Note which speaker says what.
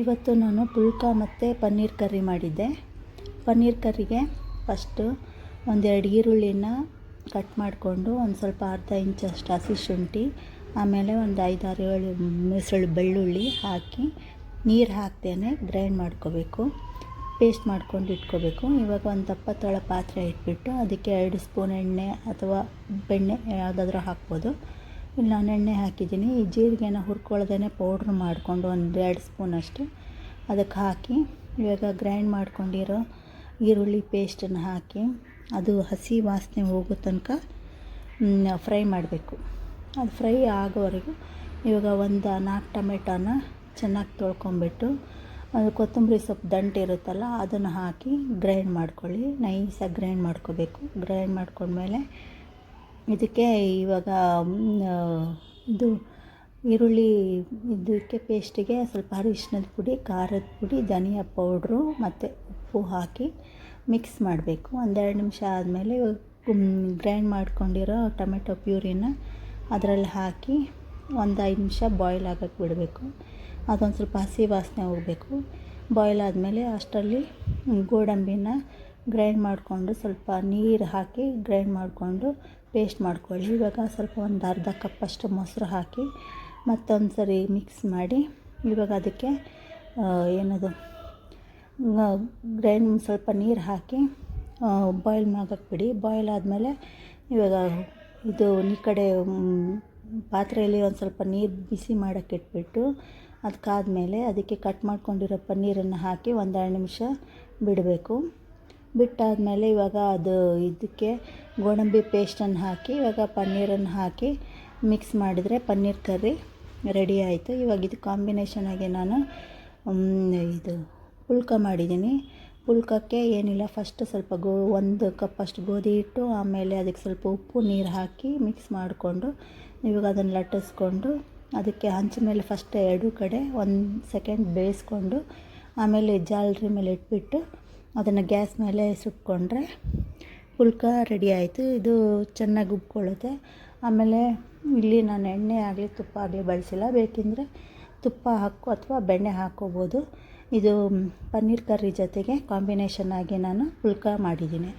Speaker 1: ಇವತ್ತು ನಾನು ಪುಲ್ಕ ಮತ್ತು ಪನ್ನೀರ್ ಕರ್ರಿ ಮಾಡಿದ್ದೆ. ಪನ್ನೀರ್ ಕರ್ರಿಗೆ ಫಸ್ಟು ಒಂದೆರಡು ಈರುಳ್ಳಿನ ಕಟ್ ಮಾಡಿಕೊಂಡು ಒಂದು ಸ್ವಲ್ಪ ಅರ್ಧ ಇಂಚಷ್ಟು ಹಸಿ ಶುಂಠಿ, ಆಮೇಲೆ ಒಂದು ಐದಾರು ಏಳು ಮೆಸಳು ಬೆಳ್ಳುಳ್ಳಿ ಹಾಕಿ ನೀರು ಹಾಕ್ತೇನೆ ಗ್ರೈಂಡ್ ಮಾಡ್ಕೋಬೇಕು. ಪೇಸ್ಟ್ ಮಾಡ್ಕೊಂಡು ಇಟ್ಕೋಬೇಕು. ಇವಾಗ ಒಂದು ದಪ್ಪ ತಳ ಪಾತ್ರೆ ಇಟ್ಬಿಟ್ಟು ಅದಕ್ಕೆ ಎರಡು ಸ್ಪೂನ್ ಎಣ್ಣೆ ಅಥವಾ ಬೆಣ್ಣೆ ಯಾವುದಾದ್ರೂ ಹಾಕ್ಬೋದು. ಇಲ್ಲಿ ನಾನು ಎಣ್ಣೆ ಹಾಕಿದ್ದೀನಿ. ಈ ಜೀರಿಗೆನ ಹುರ್ಕೊಳ್ದೇ ಪೌಡ್ರ್ ಮಾಡಿಕೊಂಡು ಒಂದು ಎರಡು ಸ್ಪೂನಷ್ಟು ಅದಕ್ಕೆ ಹಾಕಿ, ಇವಾಗ ಗ್ರೈಂಡ್ ಮಾಡ್ಕೊಂಡಿರೋ ಈರುಳ್ಳಿ ಪೇಸ್ಟನ್ನು ಹಾಕಿ, ಅದು ಹಸಿ ವಾಸನೆ ಹೋಗೋ ತನಕ ಫ್ರೈ ಮಾಡಬೇಕು. ಅದು ಫ್ರೈ ಆಗೋವರೆಗೂ ಇವಾಗ ಒಂದು ನಾಲ್ಕು ಟೊಮೆಟೊನ ಚೆನ್ನಾಗಿ ತೊಳ್ಕೊಂಬಿಟ್ಟು ಅದು ಕೊತ್ತಂಬರಿ ಸೊಪ್ಪು ದಂಟು ಇರುತ್ತಲ್ಲ, ಅದನ್ನು ಹಾಕಿ ಗ್ರೈಂಡ್ ಮಾಡ್ಕೊಳ್ಳಿ. ನೈಸಾಗಿ ಗ್ರೈಂಡ್ ಮಾಡ್ಕೋಬೇಕು. ಗ್ರೈಂಡ್ ಮಾಡ್ಕೊಂಡ್ಮೇಲೆ ಇದಕ್ಕೆ ಇವಾಗ ಇದು ಈರುಳ್ಳಿ ಇದಕ್ಕೆ ಪೇಸ್ಟಿಗೆ ಸ್ವಲ್ಪ ಅರಿಶಿನದ ಪುಡಿ, ಖಾರದ ಪುಡಿ, ಧನಿಯಾ ಪೌಡ್ರು ಮತ್ತು ಉಪ್ಪು ಹಾಕಿ ಮಿಕ್ಸ್ ಮಾಡಬೇಕು. ಒಂದೆರಡು ನಿಮಿಷ ಆದಮೇಲೆ ಗ್ರೈಂಡ್ ಮಾಡ್ಕೊಂಡಿರೋ ಟೊಮೆಟೊ ಪ್ಯೂರಿನ ಅದರಲ್ಲಿ ಹಾಕಿ ಒಂದು ಐದು ನಿಮಿಷ ಬಾಯ್ಲ್ ಆಗಕ್ಕೆ ಬಿಡಬೇಕು. ಅದೊಂದು ಸ್ವಲ್ಪ ಹಸಿ ವಾಸನೆ ಹೋಗಬೇಕು. ಬಾಯ್ಲ್ ಆದಮೇಲೆ ಅಷ್ಟರಲ್ಲಿ ಗೋಡಂಬಿನ ಗ್ರೈಂಡ್ ಮಾಡಿಕೊಂಡು ಸ್ವಲ್ಪ ನೀರು ಹಾಕಿ ಗ್ರೈಂಡ್ ಮಾಡಿಕೊಂಡು ಪೇಸ್ಟ್ ಮಾಡ್ಕೊಳ್ಳಿ. ಇವಾಗ ಸ್ವಲ್ಪ ಒಂದು ಅರ್ಧ ಕಪ್ಪಷ್ಟು ಮೊಸರು ಹಾಕಿ ಮತ್ತೊಂದು ಸರಿ ಮಿಕ್ಸ್ ಮಾಡಿ ಇವಾಗ ಅದಕ್ಕೆ ಏನದು ಗ್ರೈಂಡ್ ಸ್ವಲ್ಪ ನೀರು ಹಾಕಿ ಬಾಯ್ಲ್ ಮಾಡೋಕ್ಕೆ ಬಿಡಿ. ಬಾಯ್ಲ್ ಆದಮೇಲೆ ಇವಾಗ ಇದು ಈ ಕಡೆ ಪಾತ್ರೆಯಲ್ಲಿ ಒಂದು ಸ್ವಲ್ಪ ನೀರು ಬಿಸಿ ಮಾಡೋಕ್ಕೆ ಇಟ್ಬಿಟ್ಟು ಅದಕ್ಕಾದಮೇಲೆ ಅದಕ್ಕೆ ಕಟ್ ಮಾಡ್ಕೊಂಡಿರೋ ಪನ್ನೀರನ್ನು ಹಾಕಿ ಒಂದೆರಡು ನಿಮಿಷ ಬಿಡಬೇಕು. ಬಿಟ್ಟಾದಮೇಲೆ ಇವಾಗ ಅದು ಇದಕ್ಕೆ ಗೋಡಂಬಿ ಪೇಸ್ಟನ್ನು ಹಾಕಿ, ಇವಾಗ ಪನ್ನೀರನ್ನು ಹಾಕಿ ಮಿಕ್ಸ್ ಮಾಡಿದರೆ ಪನ್ನೀರ್ ಕರ್ರಿ ರೆಡಿ ಆಯಿತು. ಇವಾಗ ಇದು ಕಾಂಬಿನೇಷನಾಗಿ ನಾನು ಇದು ಪುಲ್ಕ ಮಾಡಿದ್ದೀನಿ. ಪುಲ್ಕಕ್ಕೆ ಏನಿಲ್ಲ ಫಸ್ಟ್ ಸ್ವಲ್ಪ ಗೋ, ಒಂದು ಕಪ್ ಅಷ್ಟು ಗೋಧಿ ಹಿಟ್ಟು, ಆಮೇಲೆ ಅದಕ್ಕೆ ಸ್ವಲ್ಪ ಉಪ್ಪು, ನೀರು ಹಾಕಿ ಮಿಕ್ಸ್ ಮಾಡಿಕೊಂಡು ಇವಾಗ ಅದನ್ನು ಲಟ್ಟಿಸ್ಕೊಂಡು ಅದಕ್ಕೆ ಹಂಚ ಮೇಲೆ ಫಸ್ಟ್ ಎರಡು ಕಡೆ ಒಂದು ಸೆಕೆಂಡ್ ಬೇಯಿಸ್ಕೊಂಡು ಆಮೇಲೆ ಜಾಲರಿ ಮೇಲೆ ಇಟ್ಬಿಟ್ಟು ಅದನ್ನು ಗ್ಯಾಸ್ ಮೇಲೆ ಸುಟ್ಕೊಂಡ್ರೆ ಪುಲ್ಕ ರೆಡಿ ಆಯಿತು. ಇದು ಚೆನ್ನಾಗಿ ಉಬ್ಕೊಳ್ಳುತ್ತೆ. ಆಮೇಲೆ ಇಲ್ಲಿ ನಾನು ಎಣ್ಣೆ ಆಗಲಿ, ತುಪ್ಪ ಆಗಲಿ ಬಳಸಿಲ್ಲ. ಬೇಕೆಂದರೆ ತುಪ್ಪ ಹಾಕು ಅಥವಾ ಬೆಣ್ಣೆ ಹಾಕ್ಕೋಬೋದು ಇದು ಪನ್ನೀರ್ ಕರ್ರಿ ಜೊತೆಗೆ ಕಾಂಬಿನೇಷನ್ ಆಗಿ ನಾನು ಪುಲ್ಕ ಮಾಡಿದ್ದೀನಿ.